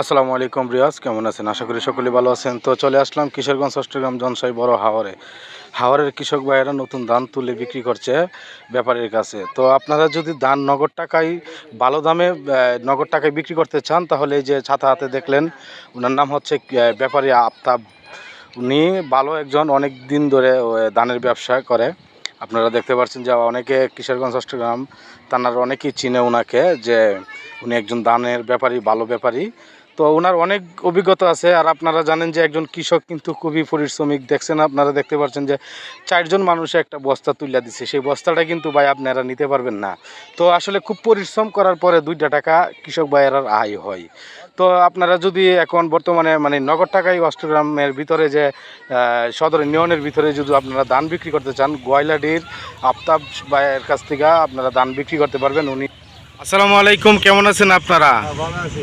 আসসালামু আলাইকুম রিয়াজ কেমন আছেন? আশা করি সকলে ভালো আছেন। তো চলে আসলাম কিশোরগঞ্জ অষ্টগ্রাম জনসাই বড় হাওরে। হাওরের কৃষক ভাইয়েরা নতুন ধান তুলে বিক্রি করছে ব্যাপারীর কাছে। তো আপনারা যদি ধান নগদ টাকায় ভালো দামে নগদ টাকায় বিক্রি করতে চান তাহলে এই যে ছাতা হাতে দেখলেন ওনার নাম হচ্ছে ব্যাপারী আফতাব। উনি ভালো একজন অনেক দিন ধরে ও, ধানের ব্যবসা করে। আপনারা দেখতে পাচ্ছেন যে অনেকে কিশোরগঞ্জ অষ্টগ্রাম থানার অনেকেই চিনে ওনাকে যে উনি একজন দানের ব্যাপারী ভালো ব্যাপারী। তো ওনার অনেক অভিজ্ঞতা আছে আর আপনারা জানেন যে একজন কৃষক কিন্তু খুবই পরিশ্রমিক। দেখছেন আপনারা দেখতে পাচ্ছেন যে চারজন মানুষে একটা বস্তা তুলে দিচ্ছে সেই বস্তাটা কিন্তু ভাই আপনারা নিতে পারবেন না। তো আসলে খুব পরিশ্রম করার পরে দুইটা টাকা কৃষক ভাইয়ের আয় হয়। তো আপনারা যদি এখন বর্তমানে মানে নগদ টাকায় অষ্টগ্রামের ভিতরে যে সদর ইউনিয়নের ভিতরে যদি আপনারা ধান বিক্রি করতে চান, গোয়াইলাডির আফতাব ভাইয়ের কাছ থেকে আপনারা ধান বিক্রি করতে পারবেন। উনি আসসালামু আলাইকুম, কেমন আছেন আপনারা? ভালো আছি।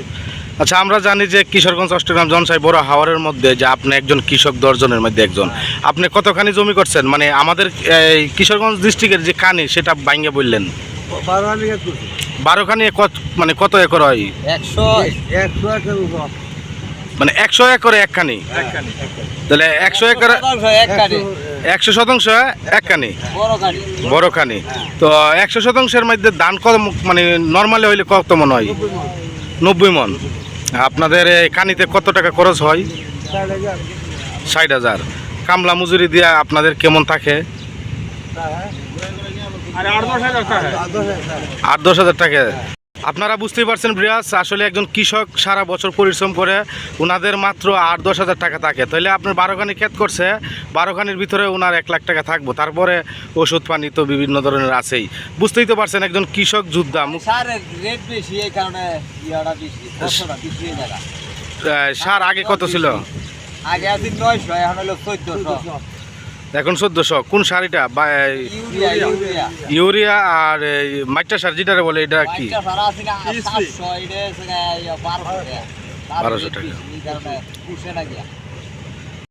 আচ্ছা আমরা জানি যে কিশোরগঞ্জ অষ্টগ্রাম জনসাই বড় হাওয়ারের মধ্যে যে আপনি একজন কৃষক দর্জনের মধ্যে একজন। আপনি কতখানি জমি করছেন? মানে আমাদের এই কিশোরগঞ্জ ডিস্ট্রিক্টের যে কানি সেটা বাইঙ্গে বললেন। বারোখানি কত মানে কত একর হয়? একশো একশো একের মানে একশো একরে একখানি? তাহলে একশো একর একশো শতাংশ একখানি? বড়খানি। তো একশো শতাংশের মধ্যে দান কত মানে নর্মালি হইলে কত মন হয়? নব্বই মন। আপনাদের এই কানিতে কত টাকা খরচ হয়? ষাট হাজার। কামলা মজুরি দিয়ে আপনাদের কেমন থাকে? আট দশ হাজার টাকা। আপনারা বুঝতেই পারছেন ব্রিয়াস আসলে একজন কৃষক সারা বছর পরিশ্রম করে ওনাদের মাত্র আট দশ হাজার টাকা থাকে। তাহলে আপনার বারোখানি ক্ষেত করছে বারোখানির ভিতরে ওনার এক লাখ টাকা থাকব। তারপরে ওষুধ পানি তো বিভিন্ন ধরনের আছেই। বুঝতেই তো পারছেন একজন কৃষক যোদ্ধা। সার আগে কত ছিল? আগে আছে নয়শো এখন হলো চোদ্দশো। এখন চোদ্দশো। কোন সার এটা বা ইউরিয়া আর এই মাইটা সার যেটা বলে এটা কি? বারোশো টাকা।